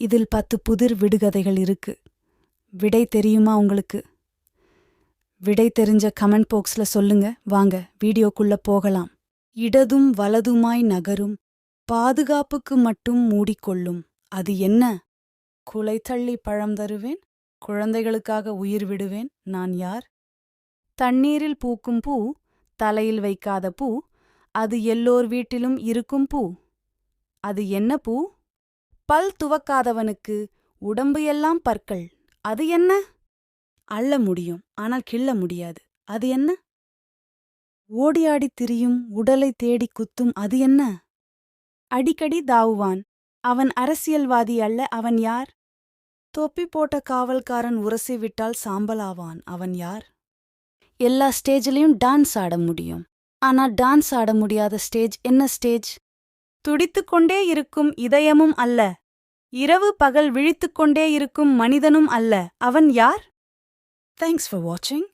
இதில் பத்து புதிர் விடுகதைகள் இருக்கு. விடை தெரியுமா உங்களுக்கு? விடை தெரிஞ்ச கமெண்ட் பாக்ஸ்ல சொல்லுங்க. வாங்க வீடியோக்குள்ள போகலாம். இடதும் வலதுமாய் நகரும் பாதுகாப்புக்கு மட்டும் மூடிக்கொள்ளும். அது என்ன? குலை தள்ளி பழம் தருவேன் குழந்தைகளுக்காக உயிர் விடுவேன். நான் யார்? தண்ணீரில் பூக்கும் பூ தலையில் வைக்காத பூ அது எல்லோர் வீட்டிலும் இருக்கும் பூ. அது என்ன பூ? பல் துவக்காதவனுக்கு உடம்பு எல்லாம் பற்கள். அது என்ன? அள்ள முடியும் ஆனால் கிள்ள முடியாது. அது என்ன? ஓடியாடித் திரியும் உடலை தேடி குத்தும் அது என்ன? அடிக்கடி தாவுவான். அவன் அரசியல்வாதி அல்ல அவன் யார்? தொப்பி போட்ட காவல்காரன் உரசி விட்டால் சாம்பலாவான் அவன் யார்? எல்லா ஸ்டேஜ்லயும் டான்ஸ் ஆட முடியும். ஆனா டான்ஸ் ஆட முடியாத ஸ்டேஜ் என்ன ஸ்டேஜ்? துடித்துக்கொண்டே இருக்கும் இதயமும் அல்ல. இரவு பகல் விழித்துக்கொண்டே இருக்கும் மனிதனும் அல்ல. அவன் யார்? தேங்க்ஸ் ஃபார் வாட்சிங்